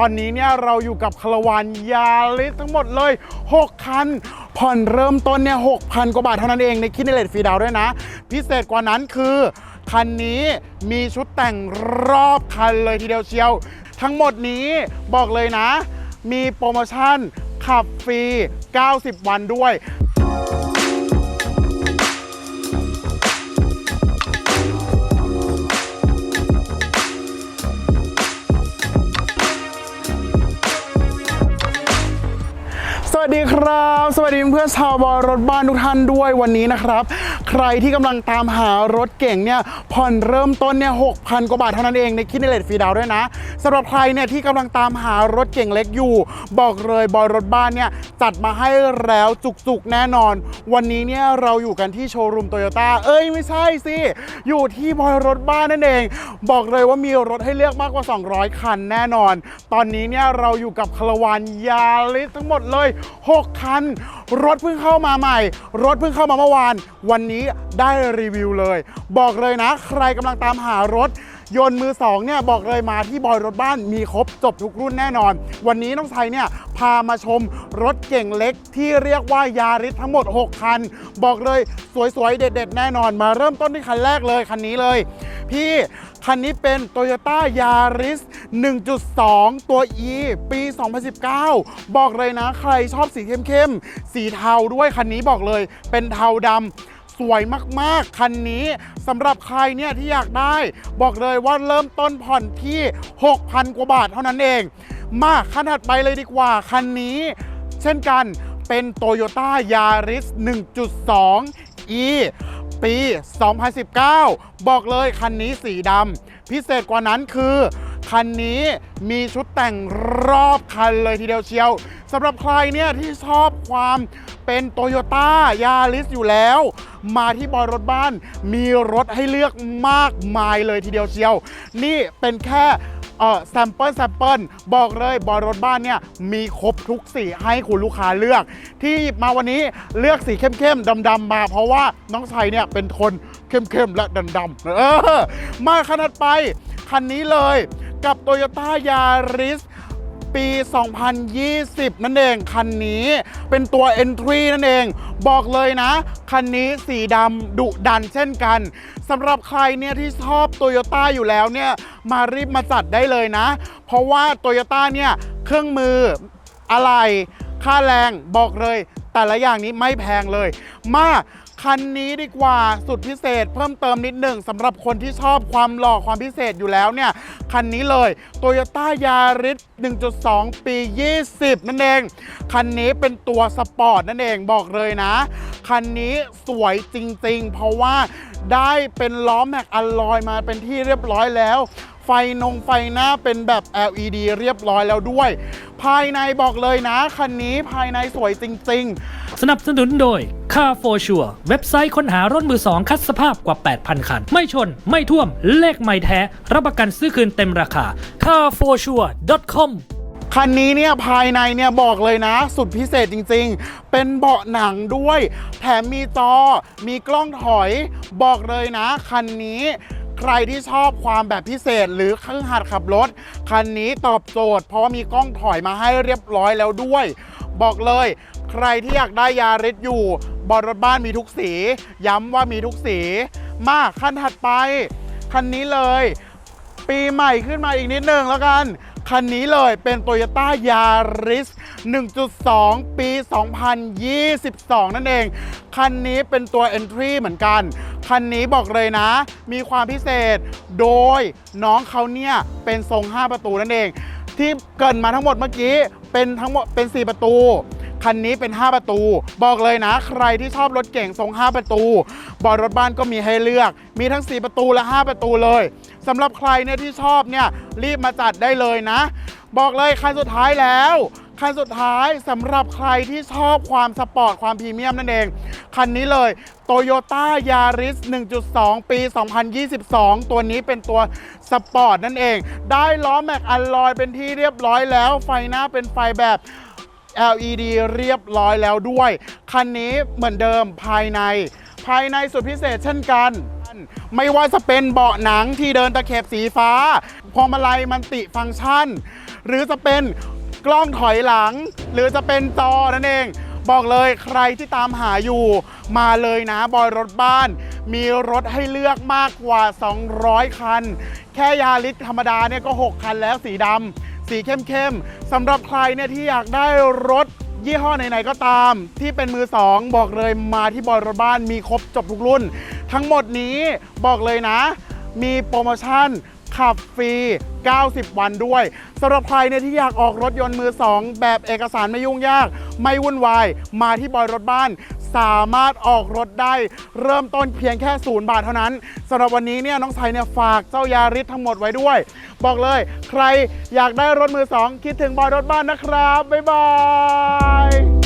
ตอนนี้เนี่ยเราอยู่กับคาราวานยาริสทั้งหมดเลย 6 คัน ผ่อนเริ่มต้นเนี่ย6,000 กว่าบาทเท่านั้นเองในคิดในเลทฟรีดาวด้วยนะ พิเศษกว่านั้นคือ คันนี้มีชุดแต่งรอบคันเลยทีเดียวเชียว ทั้งหมดนี้บอกเลยนะ มีโปรโมชั่นขับฟรี 90 วันด้วย สวัสดีครับ สวัสดีเพื่อนชาวบอรถบ้านทุกท่านด้วยวันนี้นะครับ ใครที่กำลังตามหารถเก่งเนี่ยผ่อนเริ่มต้นเนี่ย6,000กว่าบาทเท่านั้นเองในคิดในเลทฟรีดาวด้วยนะสำหรับใครเนี่ยที่กำลังตามหารถเก่งเล็กอยู่ บอกเลยบอยรถบ้านเนี่ยจัดมาให้แล้วจุกๆแน่นอน วันนี้เนี่ยเราอยู่กันที่โชว์รูมโตโยต้าเอ้ยไม่ใช่สิอยู่ที่บอยรถบ้านนั่นเอง บอกเลยว่ามีรถให้เลือกมากกว่า 200 คันแน่นอน ตอนนี้เนี่ยเราอยู่กับคาราวานยาริสทั้งหมดเลย 6 คัน รถเพิ่งเข้ามาใหม่ รถเพิ่งเข้ามาเมื่อวาน วันนี้ได้รีวิวเลย บอกเลยนะ ใครกำลังตามหารถยนต์มือสองเนี่ยบอกเลยมาที่บอยรถบ้านมีครบจบทุกรุ่นแน่นอน วันนี้น้องไทยเนี่ยพามาชมรถเก่งเล็กที่เรียกว่ายาริสทั้งหมด 6 คัน บอกเลยสวยๆ เด็ด ๆ แน่นอนมาเริ่มต้นที่คันแรกเลยคันนี้เลย พี่ คันนี้เป็น Toyota Yaris 1.2 ตัว E ปี 2019 บอกเลยนะใครชอบสีเข้มๆ สีเทาด้วยคันนี้บอกเลย เป็นเทาดำสวยมากๆ คันนี้สำหรับใครเนี่ยที่อยากได้ บอกเลยว่าเริ่มต้นผ่อนที่ 6,000 กว่าบาทเท่านั้นเอง มาคันถัดไปเลยดีกว่า คันนี้ เช่นกันเป็น Toyota Yaris 1.2 E ปี 2019 บอกเลยคันนี้สีดำพิเศษกว่านั้นคือ คันนี้มีชุดแต่งรอบคันเลยทีเดียวเชียวสำหรับใครเนี่ยที่ชอบความเป็นโตโยต้ายาริสอยู่แล้ว มาที่บอยรถบ้านมีรถให้เลือกมากมายเลยทีเดียวเชียว นี่เป็นแค่ เออแซมเปิลแซมเปิลบอกเลยบอยรถบ้านเนี่ยมีครบทุกสีให้คุณลูกค้าเลือก ที่มาวันนี้เลือกสีเข้มๆดำๆมา เพราะว่าน้องชัยเนี่ยเป็นคนเข้มๆและดำๆเออมาขนาดไปคันนี้เลยกับ Toyota Yaris ปี 2020 นั่นเอง คันนี้เป็นตัว Entry นั่นเอง บอกเลยนะ คันนี้สีดำดุดันเช่นกันสำหรับใครเนี่ยที่ชอบ Toyota อยู่แล้วเนี่ยมารีบมาจัดได้เลยนะ เพราะว่า Toyota เนี่ยเครื่องมืออะไร ค่าแรงบอกเลย แต่ละอย่างนี้ไม่แพงเลย มาคันนี้ดีกว่าสุดพิเศษเพิ่มเติมนิดหนึ่งสำหรับคนที่ชอบความหล่อความพิเศษอยู่แล้วเนี่ย คันนี้เลย Toyota Yaris 1.2 ปี 20 นั่นเอง คันนี้เป็นตัวสปอร์ตนั่นเองบอกเลยนะ คันนี้สวยจริงๆ เพราะว่าได้เป็นล้อแม็กอลลอยมาเป็นที่เรียบร้อยแล้ว ไฟนงไฟหน้าเป็นแบบ LED เรียบร้อยแล้วด้วย ภายในบอกเลยนะ คันนี้ภายในสวยจริง ๆ สนับสนุนโดย Car for Sure เว็บไซต์ค้นหารถมือสองคัดสภาพกว่า 8,000 คัน ไม่ชน ไม่ท่วม เลขไม่แท้ รับประกันซื้อคืนเต็มราคา carforsure.com คันนี้เนี่ยภายในเนี่ยบอกเลยนะ สุดพิเศษจริงๆ เป็นเบาะหนังด้วย แถมมีจอ มีกล้องถอย บอกเลยนะ คันนี้ใครที่ชอบความแบบพิเศษหรือข้างหัดขับรถ คันนี้ตอบโจทย์ เพราะว่ามีกล้องถอยมาให้เรียบร้อยแล้วด้วย บอกเลย ใครที่อยากได้ยาริสอยู่ บอรถบ้านมีทุกสี ย้ำว่ามีทุกสี มาคันถัดไป คันนี้เลย ปีใหม่ขึ้นมาอีกนิดนึงแล้วกัน คันนี้เลยเป็น Toyota Yaris 1.2 ปี 2022 นั่นเอง คันนี้เป็นตัว Entry เหมือนกัน คันนี้บอกเลยนะ มีความพิเศษ โดยน้องเขาเนี่ย เป็นทรง 5 ประตูนั่นเอง ที่เกินมาทั้งหมดเมื่อกี้ เป็นทั้งหมดเป็น 4 ประตู คันนี้เป็น 5 ประตู บอกเลยนะ ใครที่ชอบรถเก่งทรง 5 ประตูบอลรถบ้านก็มีให้เลือก มีทั้ง 4 ประตูและ 5 ประตูเลยสำหรับใครเนี่ยที่ชอบเนี่ยรีบมาจัดได้เลยนะ บอกเลยคันสุดท้ายแล้วคันสุดท้ายสำหรับใครที่ชอบความสปอร์ตความพรีเมียมนั่นเอง คันนี้เลย Toyota Yaris 1.2 ปี 2022 ตัวนี้เป็นตัวสปอร์ตนั่นเอง ได้ล้อแม็กอลลอยเป็นที่เรียบร้อยแล้ว ไฟหน้าเป็นไฟแบบ LED เรียบร้อยแล้วด้วย คันนี้เหมือนเดิมภายใน ภายในสุดพิเศษเช่นกันไม่ว่าจะเป็นเบาะหนังที่เดินตะเข็บสีฟ้า พวงมาลัยมันติฟังก์ชัน หรือจะเป็นกล้องถอยหลัง หรือจะเป็นจอนั่นเอง บอกเลยใครที่ตามหาอยู่ มาเลยนะบอยรถบ้าน มีรถให้เลือกมากกว่า 200 คัน แค่ยาริสธรรมดาเนี่ยก็ 6 คันแล้วสีดำ สีเข้มๆสำหรับใครเนี่ยที่อยากได้รถยี่ห้อไหนๆก็ตาม ที่เป็นมือสองบอกเลยมาที่บอยรถบ้านมีครบจบทุกรุ่น ทั้งหมดนี้บอกเลยนะ มีโปรโมชั่นขับฟรี 90 วันด้วยสำหรับใครเนี่ยที่อยากออกรถยนต์มือสองแบบเอกสารไม่ยุ่งยาก ไม่วุ่นวาย มาที่บอยรถบ้าน สามารถออกรถได้ เริ่มต้นเพียงแค่ศูนย์บาทเท่านั้นสำหรับวันนี้เนี่ยน้องไซเนี่ยฝากเจ้ายาริสทั้งหมดไว้ด้วย บอกเลย ใครอยากได้รถมือสองคิดถึงบอยรถบ้านนะครับบ๊ายบาย